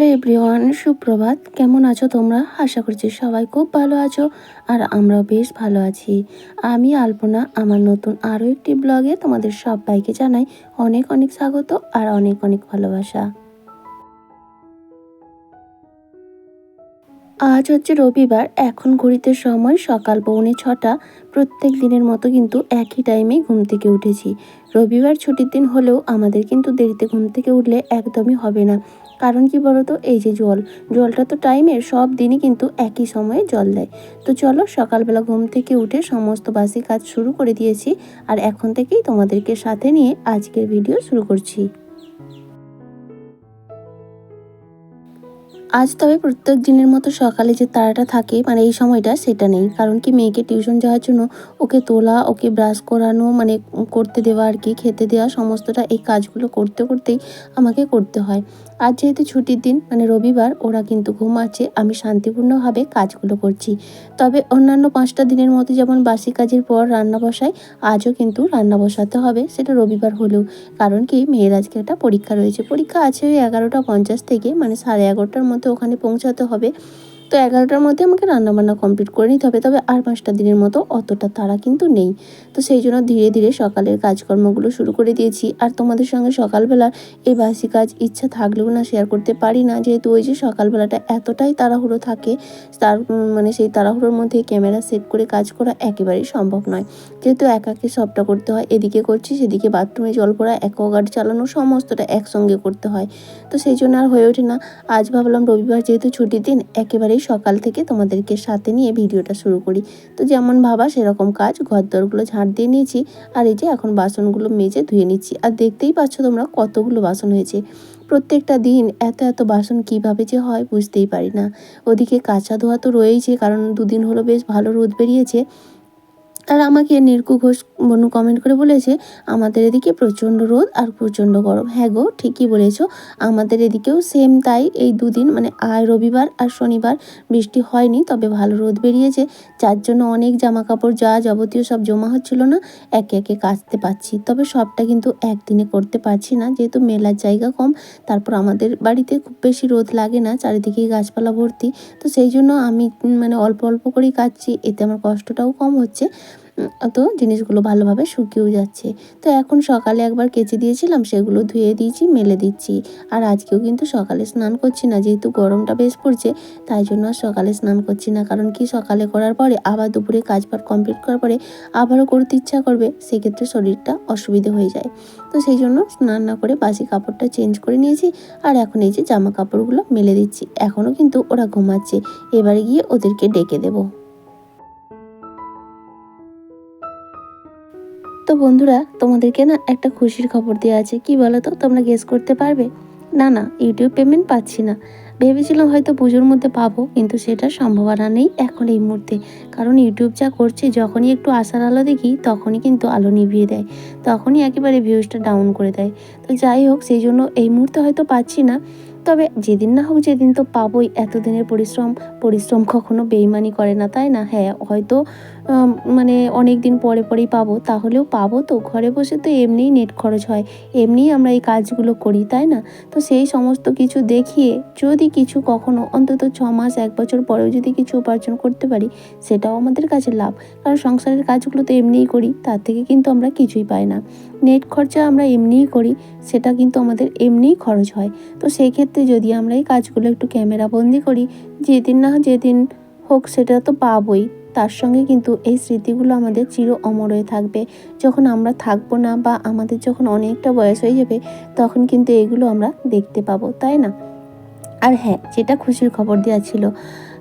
Hello everyone, সুপ্রভাত। কেমন আছো তোমরা? আশা করছি সবাই খুব ভালো আছো আর আমরাও বেশ ভালো আছি। আমি আলপনা, আমার নতুন আরও একটি ব্লগে তোমাদের সবাইকে জানাই অনেক অনেক স্বাগত আর অনেক অনেক ভালোবাসা। আজ হচ্ছে রবিবার, এখন ঘড়িতে সময় সকাল পৌনে ছটা। প্রত্যেক দিনের মতো কিন্তু একই টাইমে ঘুম থেকে উঠেছি। রবিবার ছুটির দিন হলেও আমাদের কিন্তু দেরিতে ঘুম থেকে উঠলে একদমই হবে না। কারণ কি বলতো? এই যে জল, জলটা তো টাইমের, সব দিনই কিন্তু একই সময়ে জল দেয়। তো চলো, সকালবেলা ঘুম থেকে উঠে সমস্ত বাসি কাজ শুরু করে দিয়েছি আর এখন থেকেই তোমাদেরকে সাথে নিয়ে আজকের ভিডিও শুরু করছি। আজ তবে প্রত্যেক দিনের মতো সকালে যে তারাটা থাকে মানে এই সময়টা সেটা নেই। কারণ কি মেয়েকে টিউশন যাওয়ার জন্য ওকে তোলা, ওকে ব্রাশ করানো মানে করতে দেওয়া আর কি, খেতে দেওয়া, সমস্তটা এই কাজগুলো করতে, করতেই আমাকে করতে হয়। আজ যেহেতু ছুটির দিন মানে রবিবার, ওরা কিন্তু ঘুমাচ্ছে, আমি শান্তিপূর্ণভাবে কাজগুলো করছি। তবে অন্যান্য পাঁচটা দিনের মতো যেমন বাসি কাজের পর রান্না বসাই, আজও কিন্তু রান্না বসাতে হবে, সেটা রবিবার হলেও। কারণ কি, মেয়ের আজকে একটা পরীক্ষা রয়েছে। পরীক্ষা আছে ওই এগারোটা পঞ্চাশ থেকে মানে সাড়ে এগারোটার মধ্যে ওখানে পৌঁছাতে হবে। তো এগারোটার মধ্যে আমাকে রান্নাবান্না কমপ্লিট করে নিতে হবে, তবে আর পাঁচটা দিনের মতো অতটা তারা কিন্তু নেই। তো সেই জন্য ধীরে ধীরে সকালের কাজকর্মগুলো শুরু করে দিয়েছি। আর তোমাদের সঙ্গে সকালবেলা এই বাসি কাজ ইচ্ছা থাকলেও না শেয়ার করতে পারি না, যেহেতু ওই যে সকালবেলাটা এতটাই তাড়াহুড়ো থাকে, তার মানে সেই তাড়াহুড়োর মধ্যে ক্যামেরা সেট করে কাজ করা একেবারেই সম্ভব নয়। যেহেতু একাকে সবটা করতে হয়, এদিকে করছি, সেদিকে বাথরুমে জল ভরা অ্যাকোয়াগার্ড চালানো, সমস্তটা একসঙ্গে করতে হয়। তো সেই জন্য আর হয়ে ওঠে না। আজ ভাবলাম রবিবার যেহেতু ছুটির দিন, একেবারেই সকাল থেকে তোমাদেরকে সাথে নিয়ে ভিডিওটা শুরু করি। তো যেমন ভাবা সেরকম কাজ ঘর দরগুলো ঝাঁট দিয়ে নিয়েছি আর এই যে এখন বাসনগুলো মেজে ধুয়ে নিচ্ছি। আর দেখতেই পাচ্ছ তোমরা কতগুলো বাসন হয়েছে। প্রত্যেকটা দিন এত এত বাসন কীভাবে যে হয় বুঝতেই পারি না। ওদিকে কাঁচা ধোয়া তো রয়েইছে, কারণ দুদিন হলো বেশ ভালো রোদ বেরিয়েছে। আর আমাকে নির্কু ঘোষ বনু কমেন্ট করে বলেছে, আমাদের এদিকে প্রচণ্ড রোদ আর প্রচণ্ড গরম। হ্যাঁ গো, ঠিকই বলেছ, আমাদের এদিকেও সেম তাই। এই দুদিন মানে আর রবিবার আর শনিবার বৃষ্টি হয়নি, তবে ভালো রোদ বেরিয়েছে। যার জন্য অনেক জামা কাপড় যা যাবতীয় সব জমা হচ্ছিল না, একে একে কাচতে পারছি। তবে সবটা কিন্তু একদিনে করতে পারছি না, যেহেতু মেলার জায়গা কম, তারপর আমাদের বাড়িতে খুব বেশি রোদ লাগে না, চারিদিকেই গাছপালা ভর্তি। তো সেই জন্য আমি মানে অল্প অল্প করেই কাচ্ছি এতে আমার কষ্টটাও কম হচ্ছে। তো জিনিসগুলো ভালোভাবে শুকিয়েও যাচ্ছে। তো এখন সকালে একবার কেচে দিয়েছিলাম, সেগুলো ধুয়ে দিয়েছি, মেলে দিচ্ছি। আর আজকেও কিন্তু সকালে স্নান করছি না, যেহেতু গরমটা বেশ পড়ছে, তাই জন্য আর সকালে স্নান করছি না। কারণ কি সকালে করার পরে, আবার দুপুরে কাজ পাট কমপ্লিট করার পরে আবারও করতে ইচ্ছা করবে, সেক্ষেত্রে শরীরটা অসুবিধে হয়ে যায়। তো সেই জন্য স্নান না করে বাসি কাপড়টা চেঞ্জ করে নিয়েছি, আর এখন এই যে জামা কাপড়গুলো মেলে দিচ্ছি। এখনও কিন্তু ওরা ঘুমাচ্ছে। এবারে গিয়ে ওদেরকে ডেকে দেবো। তো বন্ধুরা, তোমাদেরকে না একটা খুশির খবর দেওয়া আছে। কি বলো তো তোমরা গেস করতে পারবে? না না ইউটিউব পেমেন্ট পাচ্ছি না। ভেবেছিলাম হয়তো পুজোর মধ্যে পাবো, কিন্তু সেটার সম্ভাবনা নেই এখন এই মুহূর্তে। কারণ ইউটিউব যা করছে, যখনই একটু আসার আলো দেখি, তখনই কিন্তু আলো নিভিয়ে দেয়। তখনই একেবারে ভিউজটা ডাউন করে দেয়। তো যাই হোক, সেই জন্য এই মুহূর্তে হয়তো পাচ্ছি না। তবে যেদিন না হোক যেদিন তো পাবোই। এতদিনের পরিশ্রম পরিশ্রম কখনো বেইমানি করে না, তাই না? হ্যাঁ হয়তো মানে অনেক দিন পরে পরেই পাবো। তাহলেও পাবো তো, ঘরে বসে তো এমনিই নেট খরচ হয়, এমনিই আমরা এই কাজগুলো করি, তাই না? তো সেই সমস্ত কিছু দেখিয়ে যদি কিছু কখনো, অন্তত ছ মাস, এক বছর পরেও যদি কিছু উপার্জন করতে পারি, সেটাও আমাদের কাছে লাভ। কারণ সংসারের কাজগুলো তো এমনিই করি, তার থেকে কিন্তু আমরা কিছুই পাই না। নেট খরচা আমরা এমনিই করি, সেটা কিন্তু আমাদের এমনিই খরচ হয়। তো সেই ক্ষেত্রে যদি আমরা এই কাজগুলো একটু ক্যামেরা বন্দি করি, যেদিন না যেদিন হোক সেটা তো পাবই। তার সঙ্গে কিন্তু এই স্মৃতিগুলো আমাদের চির অমর হয়ে থাকবে। যখন আমরা থাকব না বা আমাদের যখন অনেকটা বয়স হয়ে যাবে, তখন কিন্তু এগুলো আমরা দেখতে পাবো, তাই না? আর হ্যাঁ যেটা খুশির খবর দেওয়া ছিল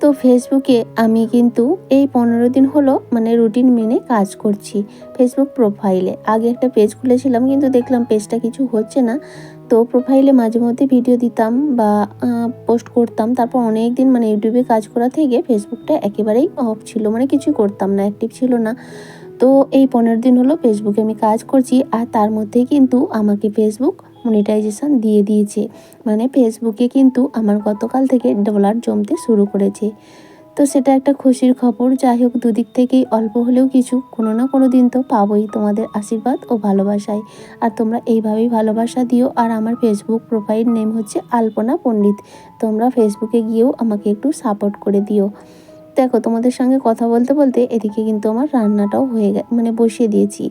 তো ফেসবুকে আমি কিন্তু এই পনেরো দিন হলো মানে রুটিন মেনে কাজ করছি ফেসবুক প্রোফাইলে আগে একটা পেজ খুলেছিলাম, কিন্তু দেখলাম পেজটা কিছু হচ্ছে না। তো প্রোফাইলে মাঝে মধ্যে ভিডিও দিতাম বা পোস্ট করতাম। তারপর অনেক দিন মানে ইউটিউবে কাজ করা থেকে ফেসবুকটা একেবারেই অফ ছিল মানে কিছু করতাম না অ্যাক্টিভ ছিল না। তো এই পনেরো দিন হলো ফেসবুকে আমি কাজ করছি, আর তার মধ্যেই কিন্তু আমাকে ফেসবুক মনিটাইজেশন দিয়ে দিয়েছে। মানে ফেসবুকে কিন্তু আমার গতকাল থেকে ডলার জমতে শুরু করেছে। তো সেটা একটা খুশির খবর। যাই হোক, দুদিক থেকেই অল্প হলেও কিছু, কোনো না কোনো দিন তো পাবোই তোমাদের আশীর্বাদ ও ভালোবাসায়। আর তোমরা এইভাবেই ভালোবাসা দিও। আর আমার ফেসবুক প্রোফাইল নেম হচ্ছে আলপনা পণ্ডিত। তোমরা ফেসবুকে গিয়েও আমাকে একটু সাপোর্ট করে দিও। দেখো, তোমাদের সঙ্গে কথা বলতে বলতে এদিকে কিন্তু আমার রান্নাটাও হয়ে গে মানে বসিয়ে দিয়েছি।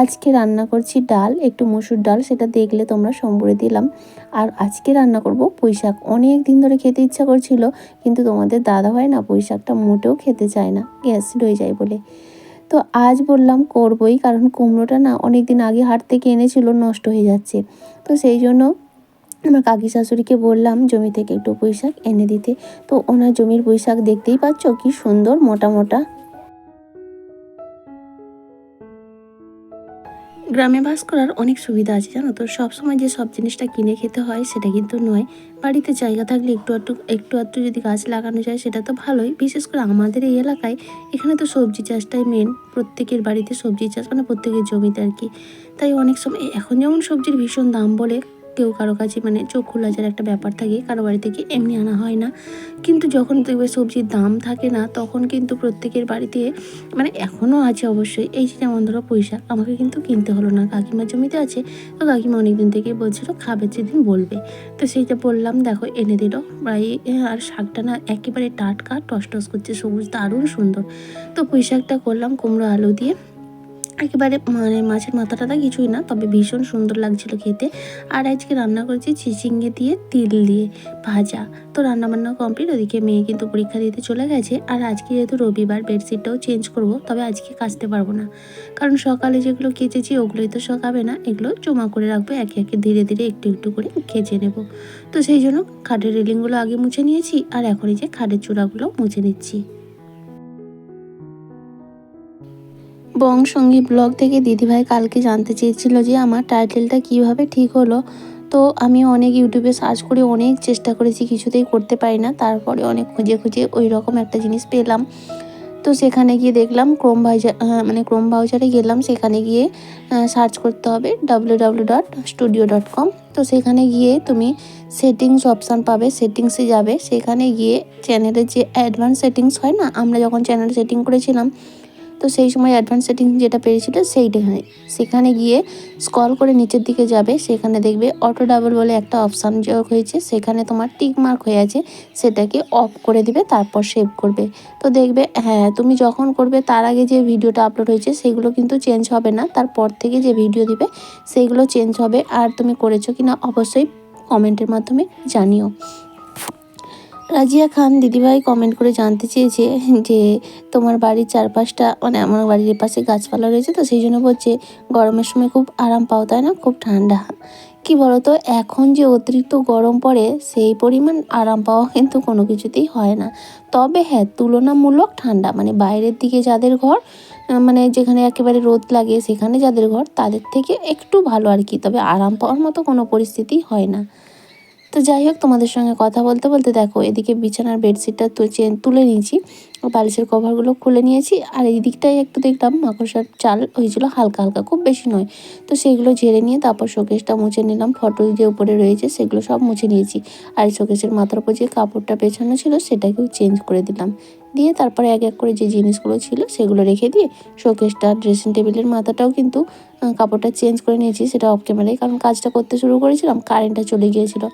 আজকে রান্না করছি ডাল, একটু মসুর ডাল, সেটা দেখলে তোমরা সম্বরে দিলাম। আর আজকে রান্না করব পুঁই শাক অনেক দিন ধরে খেতে ইচ্ছা করছিল, কিন্তু তোমাদের দাদা হয় না পুঁই শাকটা মোটেও খেতে চায় না। গ্যাস হয়ে যায় বলে। তো আজ বললাম করবই, কারণ কুমড়োটা না অনেক দিন আগে হাট থেকে এনেছিল, নষ্ট হয়ে যাচ্ছে। তো সেই জন্য আমার কাকি শাশুড়িকে বললাম, জমি থেকে একটু পুঁই শাক এনে দিতে। তো ওনার জমির পুঁই শাক দেখতেই পাচ্ছ, কি সুন্দর, মোটা মোটা। গ্রামে বাস করার অনেক সুবিধা আছে, জানো তো? সবসময় যে সব জিনিসটা কিনে খেতে হয় সেটা কিন্তু নয়। বাড়িতে জায়গা থাকলে একটু একটু একটু একটু যদি গাছ লাগানো যায়, সেটা তো ভালোই। বিশেষ করে আমাদের এই এলাকায় এখানে তো সবজি চাষটাই মেন প্রত্যেকের বাড়িতে সবজি চাষ মানে প্রত্যেকের জমিতে আর কি। তাই অনেক সময়, এখন যেমন সবজির ভীষণ দাম বলে কেউ কারও কাছে মানে চোখ খোলা যার একটা ব্যাপার থাকে, কারও বাড়ি থেকে এমনি আনা হয় না। কিন্তু যখন দেখবে সবজির দাম থাকে না, তখন কিন্তু প্রত্যেকের বাড়িতে মানে এখনও আছে অবশ্যই, এই যে যেমন ধরো পয়সা, আমাকে কিন্তু কিনতে হলো না। কাকিমার জমিতে আছে, তো কাকিমা অনেকদিন থেকে বলছিল খাবে, যেদিন বলবে। তো সেইটা বললাম, দেখো এনে দিল। প্রায় আর শাকটা না একেবারে টাটকা টস টস করছে, সবুজ, দারুণ সুন্দর। তো পুঁই শাকটা করলাম, কুমড়ো আলু দিয়ে। একেবারে মানে মাছের মাথা টাথা কিছুই না, তবে ভীষণ সুন্দর লাগছিল খেতে। আর আজকে রান্না করেছি চিচিঙ্গে দিয়ে তিল দিয়ে ভাজা। তো রান্না বান্না কমপ্লিট ওদিকে মেয়ে কিন্তু পরীক্ষা দিতে চলে গেছে। আর আজকে যেহেতু রবিবার, বেডশিটটাও চেঞ্জ করব, তবে আজকে কাচতে পারব না। কারণ সকালে যেগুলো কেচেছি, ওগুলোই তো শোকাবে না, এগুলো জমা করে রাখব, একে একে ধীরে ধীরে একটু একটু করে কেচে নেব। তো সেই জন্য খাটের রেলিংগুলো আগে মুছে নিয়েছি, আর এখন এই যে খাটের চূড়াগুলো মুছে নিচ্ছি। বং সঙ্গী ব্লগ থেকে দিদিভাই কালকে জানতে চেয়েছিল যে আমার টাইটেলটা কীভাবে ঠিক হলো। তো আমি অনেক ইউটিউবে সার্চ করে অনেক চেষ্টা করেছি, কিছুতেই করতে পারি না। তারপরে অনেক খুঁজে খুঁজে ওই রকম একটা জিনিস পেলাম। তো সেখানে গিয়ে দেখলাম ক্রোম ভাইজার মানে ক্রোম ভাউজারে গেলাম। সেখানে গিয়ে সার্চ করতে হবে W W dot studio dot com তো সেখানে গিয়ে তুমি সেটিংস অপশান পাবে সেটিংসে যাবে। সেখানে গিয়ে চ্যানেলের যে অ্যাডভান্স সেটিংস হয় না, আমরা যখন চ্যানেল সেটিং করেছিলাম তো সেই সময় অ্যাডভান্স সেটিং যেটা পেয়েছিল সেইটাখানে। সেখানে গিয়ে স্কল করে নিচের দিকে যাবে, সেখানে দেখবে অটো ডাবল বলে একটা অপশান যোগ হয়েছে, সেখানে তোমার টিক মার্ক হয়ে আছে, সেটাকে অফ করে দিবে, তারপর সেভ করবে। তো দেখবে হ্যাঁ তুমি যখন করবে তার আগে যে ভিডিওটা আপলোড হয়েছে সেগুলো কিন্তু চেঞ্জ হবে না, তারপর থেকে যে ভিডিও দিবে সেইগুলো চেঞ্জ হবে। আর তুমি করেছ কি না অবশ্যই কমেন্টের মাধ্যমে জানিও। রাজিয়া খান দিদিভাই কমেন্ট করে জানতে চেয়েছে যে, তোমার বাড়ির চারপাশটা মানে আমার বাড়ির পাশে গাছপালা রয়েছে তো সেই জন্য বলছে, গরমের সময় খুব আরাম পাও, তাই না? খুব ঠান্ডা। কি বলতো, এখন যে অতিরিক্ত গরম পড়ে, সেই পরিমাণ আরাম পাওয়া কিন্তু কোনো কিছুতেই হয় না। তবে হ্যাঁ তুলনামূলক ঠান্ডা। মানে বাইরের দিকে যাদের ঘর মানে যেখানে একেবারে রোদ লাগে, সেখানে যাদের ঘর, তাদের থেকে একটু ভালো আর কি। তবে আরাম পাওয়ার মতো কোনো পরিস্থিতি হয় না। তো যাই হোক, তোমাদের সঙ্গে কথা বলতে বলতে দেখো, এদিকে বিছানার বেডশিটটা তো চেন তুলে নিয়েছি বালিশের কভারগুলো খুলে নিয়েছি, আর এই দিকটাই একটু দেখলাম মাকড়সার চাল হয়েছিল হালকা হালকা, খুব বেশি নয়। তো সেগুলো ঝেড়ে নিয়ে তারপর শোকেসটা মুছে নিলাম, ফটো যে উপরে রয়েছে সেগুলো সব মুছে নিয়েছি। আর শোকেসের মাথার উপর যে কাপড়টা পেছানো ছিল, সেটাকেও চেঞ্জ করে দিলাম। দিয়ে তারপরে এক এক করে যে জিনিসগুলো ছিল সেগুলো রেখে দিয়ে শোকেসটা ড্রেসিং টেবিলের মাথাটাও কিন্তু কাপড়টা চেঞ্জ করে নিয়েছি সেটা অফ ক্যামেরায় কারণ কাজটা করতে শুরু করেছিলাম কারেন্টটা চলে গিয়েছিল।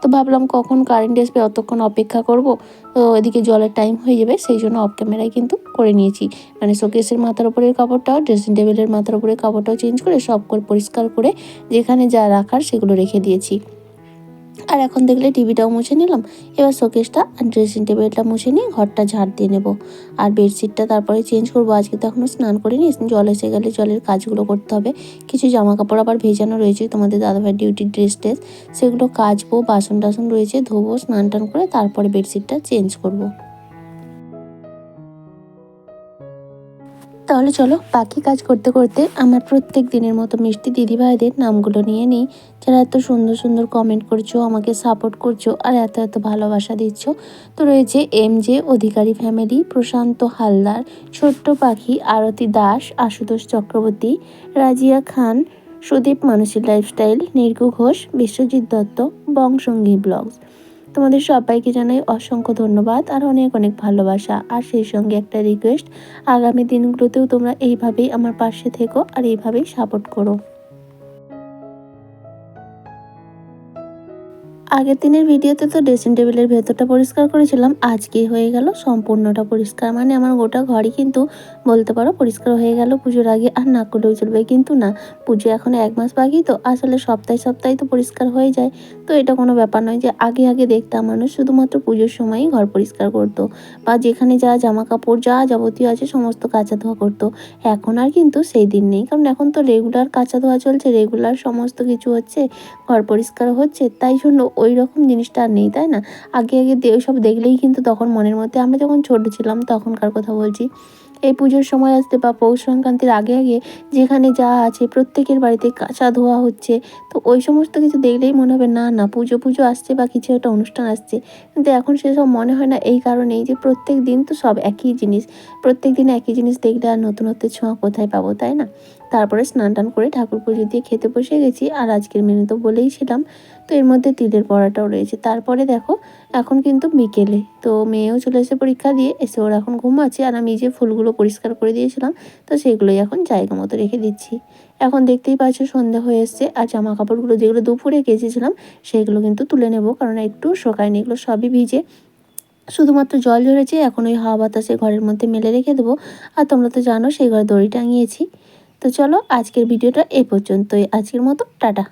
তো ভাবলাম কখন কারেন্ট আসবে, অতক্ষণ অপেক্ষা করব। তো এদিকে জলের টাইম হয়ে যাবে, সেই জন্য অফ ক্যামেরায় কিন্তু করে নিয়েছি। মানে শোকেসের মাথার উপরের কাপড়টাও ড্রেসিং টেবিলের মাথার উপরের কাপড়টাও চেঞ্জ করে সব করে পরিষ্কার করে যেখানে যা রাখার সেগুলো রেখে দিয়েছি। আর এখন দেখলে টিভিটাও মুছে নিলাম। এবার শোকেসটা আর ড্রেসিং টেবিলটা মুছে নিয়ে ঘরটা ঝাড় দিয়ে নেব। আর বেডশিটটা তারপরে চেঞ্জ করব। আজকে তো এখনও স্নান করিনি, জল এসে গেলে জলের কাজগুলো করতে হবে। কিছু জামা কাপড় আবার ভেজানো রয়েছে, তোমাদের দাদাভাই ডিউটি ড্রেস টেস সেগুলো কাচবো বাসন টাসন রয়েছে, ধোবো স্নান টান করে তারপরে বেডশিটটা চেঞ্জ করব। তাহলে চলো বাকি কাজ করতে করতে আমার প্রত্যেক দিনের মতো মিষ্টি দিদিভাইদের নামগুলো নিয়ে নিই। যারা এত সুন্দর সুন্দর কমেন্ট করছ, আমাকে সাপোর্ট করছ আর এত এত ভালোবাসা দিচ্ছ, তো রয়েছে M J Adhikari family Prashant Haldar, ছোট্ট পাখি, আরতি দাস, আশুতোষ চক্রবর্তী, রাজিয়া খান, সুদীপ মানসী লাইফস্টাইল নির্গু ঘোষ বিশ্বজিৎ দত্ত বংসঙ্গী ব্লগস তোমাদের সবাইকে জানাই অসংখ্য ধন্যবাদ আর অনেক অনেক ভালোবাসা। আর সেই সঙ্গে একটা রিকোয়েস্ট আগামী দিনগুলোতেও তোমরা এইভাবেই আমার পাশে থেকো আর এইভাবেই সাপোর্ট করো। আগের দিনের ভিডিওতে তো ড্রেসিং টেবিলের ভেতরটা পরিষ্কার করেছিলাম, আজকেই হয়ে গেল সম্পূর্ণটা পরিষ্কার। মানে আমার গোটা ঘরই কিন্তু বলতে পারো পরিষ্কার হয়ে গেল, পুজোর আগে আর না করলেও চলবে কিন্তু না। পুজো এখন এক মাস বাকি তো, আসলে সপ্তাহে সপ্তাহে তো পরিষ্কার হয়ে যায়। তো এটা কোনো ব্যাপার নয় যে আগে আগে দেখতাম মানুষ শুধুমাত্র পুজোর সময়ই ঘর পরিষ্কার করতো বা যেখানে যা জামা কাপড় যা যাবতীয় আছে সমস্ত কাঁচা ধোয়া করতো। এখন আর কিন্তু সেই দিন নেই, কারণ এখন তো রেগুলার কাঁচা ধোয়া চলছে রেগুলার সমস্ত কিছু হচ্ছে, ঘর পরিষ্কার হচ্ছে, তাই জন্য ওই রকম জিনিসটা আর নেই, তাই না? আগে আগে সব দেখলেই কিন্তু তখন মনের মধ্যে, আমরা যখন ছোট ছিলাম তখনকার কথা বলছি। এই পুজোর সময় আসতে বা পৌষ সংক্রান্তির আগে আগে যেখানে যা আছে প্রত্যেকের বাড়িতে কাঁচা ধোয়া হচ্ছে, তো ওই সমস্ত কিছু দেখলেই মনে হবে, না না, পুজো পুজো আসছে বা কিছু একটা অনুষ্ঠান আসছে। কিন্তু এখন সেসব মনে হয় না, এই কারণেই যে প্রত্যেক দিন তো সব একই জিনিস প্রত্যেক দিন একই জিনিস দেখলে আর নতুনত্বের ছোঁয়া কোথায় পাবো, তাই না? তারপরে স্নান টান করে ঠাকুর পুজো দিয়ে খেতে বসে গেছি। আর আজকের মেনু তো বলেইছিলাম তো এর মধ্যে তিলের বড়াটাও রয়েছে। তারপরে দেখো, এখন কিন্তু বিকেলে। তো মেয়েও চলে এসে পরীক্ষা দিয়ে, এসে ওর এখন ঘুমাচ্ছে আর আমি যে ফুলগুলো পরিষ্কার করে দিয়েছিলাম, তো সেগুলোই এখন জায়গা মতো রেখে দিচ্ছি। এখন দেখতেই পাচ্ছ সন্ধ্যা হয়ে এসছে। আর জামা কাপড়গুলো যেগুলো দুপুরে কেচেছিলাম, সেগুলো কিন্তু তুলে নেব। কারণ একটু শোকায়নি, এগুলো সবই ভিজে। শুধুমাত্র জল ঝরেছে। এখন ওই হাওয়া বাতাসে ঘরের মধ্যে মেলে রেখে দেবো। আর তোমরা তো জানো, সেই ঘরে দড়ি টাঙিয়েছি। তো চলো আজকের ভিডিওটা এ পর্যন্তই। আজকের মতো টাটা।